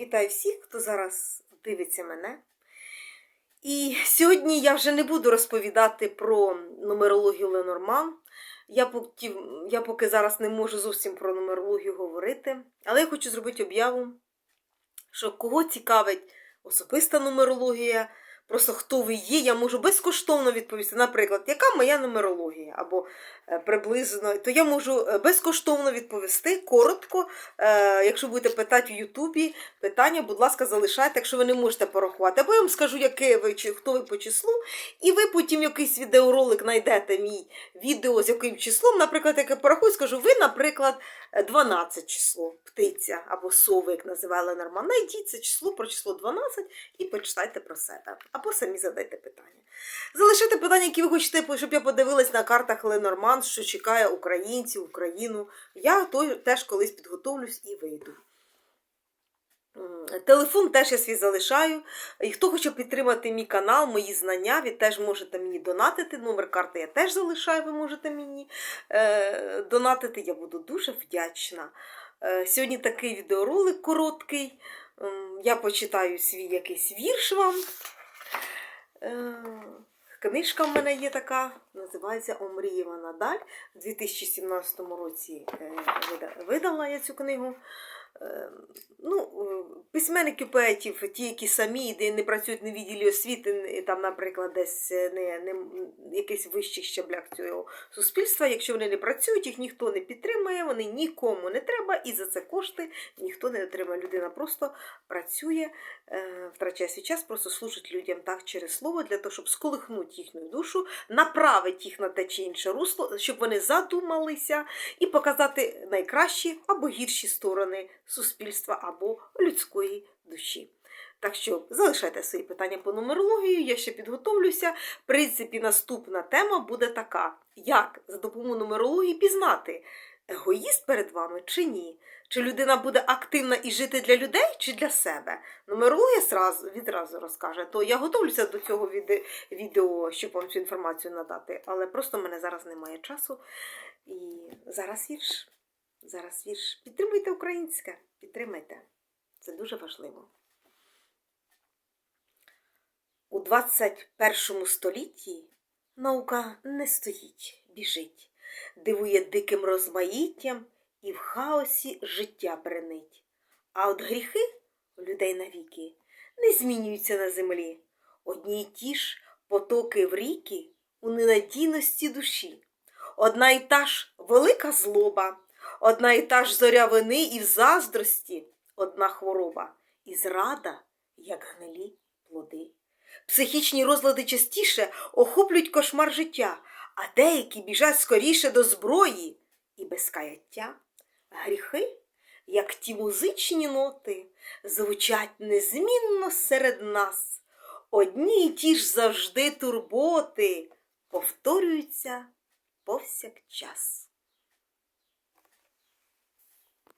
Вітаю всіх, хто зараз дивиться мене. І сьогодні я вже не буду розповідати про нумерологію Ленорман. Я поки, я поки зараз не можу зовсім про нумерологію говорити, але я хочу зробити об'яву, що кого цікавить особиста нумерологія, просто хто ви є, я можу безкоштовно відповісти. Наприклад, яка моя нумерологія, або е, приблизно, то я можу е, безкоштовно відповісти коротко. Е, Якщо будете питати в Ютубі, питання, будь ласка, залишайте, якщо ви не можете порахувати. Або я вам скажу, яке ви, чи- хто ви по числу, і ви потім якийсь відеоролик знайдете мій відео з яким числом. Наприклад, як я порахую, скажу, ви, наприклад, е, 12 число, птиця або сови, як називали нормально. Найдіть це число про число 12 і почитайте про себе. Або самі задайте питання. Залишайте питання, які ви хочете, щоб я подивилась на картах Ленорман, що чекає українців, Україну. Я теж колись підготовлюсь і вийду. Телефон теж я свій залишаю. І хто хоче підтримати мій канал, мої знання, ви теж можете мені донатити. Номер карти я теж залишаю, ви можете мені е, донатити. Я буду дуже вдячна. Е, сьогодні такий відеоролик короткий. М, Я почитаю свій якийсь вірш вам. Е, Книжка в мене є така, називається Омрієва Надаль. У 2017 році е, видала я цю книгу. Ну, письменників поетів, ті, які самі, де не працюють на відділі освіти, там, наприклад, десь е, не, не якийсь вищих щаблях цього суспільства. Якщо вони не працюють, їх ніхто не підтримує, вони нікому не треба, і за це кошти ніхто не отримає. Людина просто працює, е, втрачає свій час, просто служить людям так через слово, для того, щоб сколихнути їхню душу, направити їх на те чи інше русло, щоб вони задумалися і показати найкращі або гірші сторони суспільства або людської душі. Так що залишайте свої питання по нумерології, я ще підготовлюся. В принципі, наступна тема буде така: як за допомогою нумерології пізнати, егоїст перед вами чи ні? Чи людина буде активна і жити для людей, чи для себе? Нумерологія зразу, відразу розкаже. То я готовлюся до цього відео, щоб вам цю інформацію надати, але просто в мене зараз немає часу. І зараз вірш. Зараз вірш. Підтримуйте українське, підтримайте. Це дуже важливо. У 21 столітті наука не стоїть, біжить, дивує диким розмаїттям і в хаосі життя бренить. А от гріхи у людей навіки не змінюються на землі. Одні й ті ж потоки в ріки у ненадійності душі. Одна й та ж велика злоба, одна й та ж зоря вини і в заздрості, одна хвороба і зрада, як гнилі плоди. Психічні розлади частіше охоплюють кошмар життя, а деякі біжать скоріше до зброї і без каяття. Гріхи, як ті музичні ноти, звучать незмінно серед нас. Одні й ті ж завжди турботи повторюються повсякчас.